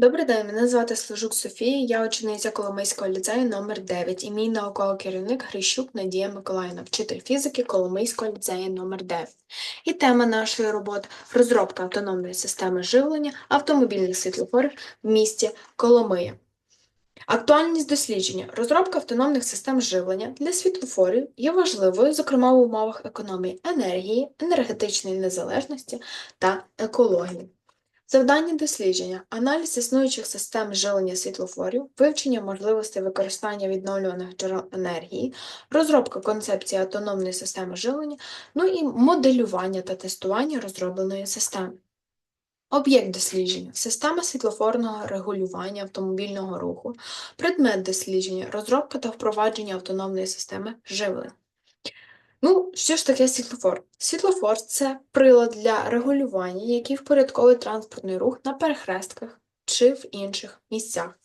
Добрий день, мене звати Служук Софія, я учениця Коломийського ліцею номер 9 і мій науковий керівник Грищук Надія Миколаївна, вчитель фізики Коломийського ліцею номер 9 І тема нашої роботи розробка автономної системи живлення автомобільних світлофорів в місті Коломия. Актуальність дослідження. Розробка автономних систем живлення для світлофорів є важливою, зокрема в умовах економії енергії, енергетичної незалежності та екології. Завдання дослідження, аналіз існуючих систем живлення світлофорів, вивчення можливостей використання відновлюваних джерел енергії, розробка концепції автономної системи живлення, ну і моделювання та тестування розробленої системи. Об'єкт дослідження система світлофорного регулювання автомобільного руху, предмет дослідження, розробка та впровадження автономної системи живлення. Ну, що ж таке світлофор? Світлофор це прилад для регулювання, який впорядковує транспортний рух на перехрестках чи в інших місцях.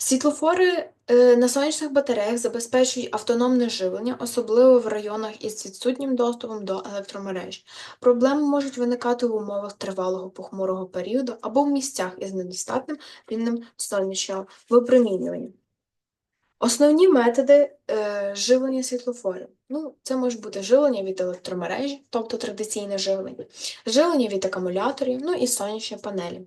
Світлофори е, на сонячних батареях забезпечують автономне живлення, особливо в районах із відсутнім доступом до електромереж. Проблеми можуть виникати в умовах тривалого похмурого періоду або в місцях із недостатнім рівнем сонячного випромінювання. Основні методи е, живлення світлофорів. Ну, це може бути живлення від електромережі, тобто традиційне живлення, живлення від акумуляторів, ну і сонячні панелі.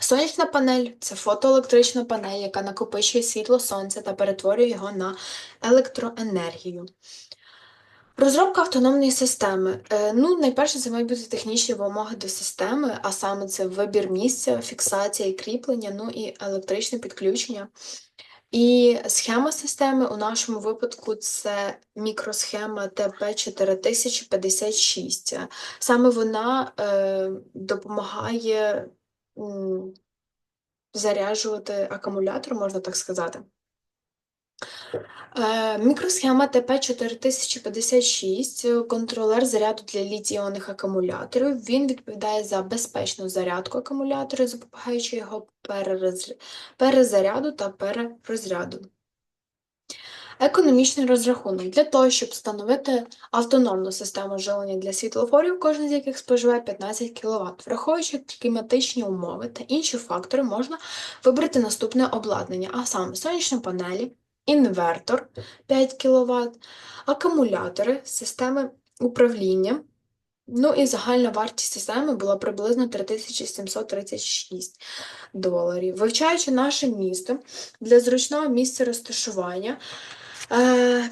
Сонячна панель це фотоелектрична панель, яка накопичує світло сонця та перетворює його на електроенергію. Розробка автономної системи. Е, Ну, найперше, це мають бути технічні вимоги до системи, а саме це вибір місця, фіксація і кріплення, ну і електричне підключення. І схема системи у нашому випадку це мікросхема ТП4056. Саме вона е, допомагає заряджувати акумулятор, можна так сказати. Е, Мікросхема ТП4056 контролер заряду для літій-іонних акумуляторів. Він відповідає за безпечну зарядку акумулятора, запобігаючи його перезаряду та перерозряду. Економічний розрахунок. Для того, щоб встановити автономну систему живлення для світлофорів, кожен з яких споживає 15 кВт. Враховуючи кліматичні умови та інші фактори, можна вибрати наступне обладнання, а саме сонячні панелі, інвертор 5 кВт, акумулятори, системи управління. Ну і загальна вартість системи була приблизно 3736 доларів. Вивчаючи наше місто для зручного місця розташування, е,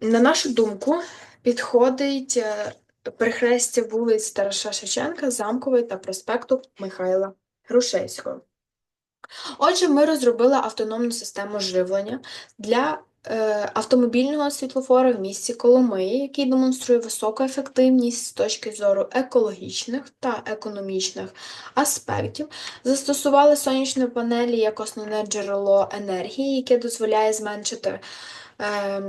на нашу думку, підходить е, перехрестя вулиць Тараса Шевченка, Замкової та проспекту Михайла Грушевського. Отже, ми розробили автономну систему живлення для е, автомобільного світлофора в місті Коломиї, який демонструє високу ефективність з точки зору екологічних та економічних аспектів. Застосували сонячні панелі як основне джерело енергії, яке дозволяє зменшити е,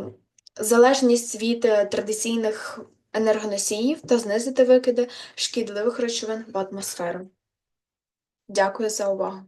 залежність від традиційних енергоносіїв та знизити викиди шкідливих речовин в атмосферу. Дякую за увагу.